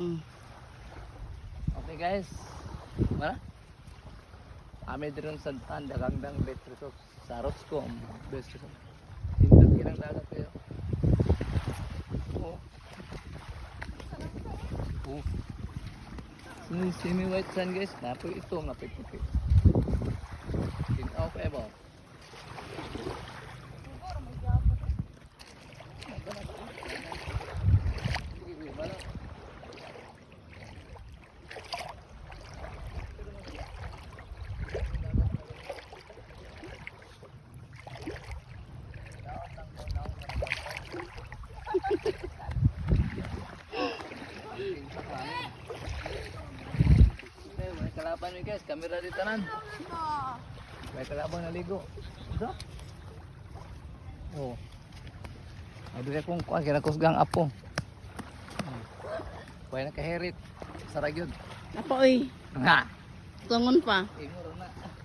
Mm. Okay guys. Mana? Ame diron sa tanda kangdang best resort sa Roscom. Best resort. Indot kinang dagat kayo. Oh. Oh. Semi white sun guys. Napoy ito, napoy puti. Tinaw kayo ba? Okay, may kalaban ni guys, kamera di tanan. May kalaban na ligo. Ito? Oh. Ay dili kong kuan kira kusgang apo. Kuya na kaherit. Sarag yun. Ako oy, Nga. tungon pa. Imo